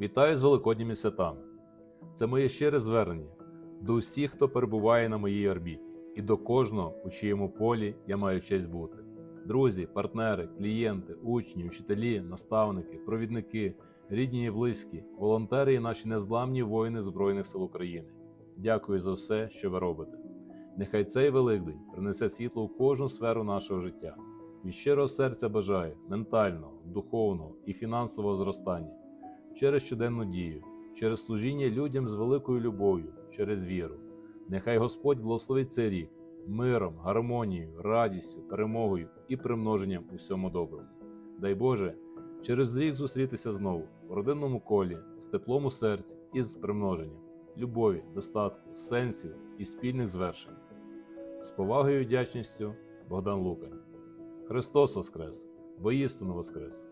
Вітаю з Великодніми святами. Це моє щире звернення до усіх, хто перебуває на моїй орбіті, і до кожного, у чиєму полі я маю честь бути. Друзі, партнери, клієнти, учні, вчителі, наставники, провідники, рідні і близькі, волонтери і наші незламні воїни Збройних сил України. Дякую за все, що ви робите. Нехай цей Великдень принесе світло у кожну сферу нашого життя. Від щирого серця бажаю ментального, духовного і фінансового зростання через щоденну дію, через служіння людям з великою любов'ю, через віру. Нехай Господь благословить цей рік миром, гармонією, радістю, перемогою і примноженням у всьому доброму. Дай Боже, через рік зустрітися знову у родинному колі, з теплом у серці і з примноженням, любові, достатку, сенсів і спільних звершень. З повагою і вдячністю Богдан Лукань. Христос Воскрес! Воістину Воскрес!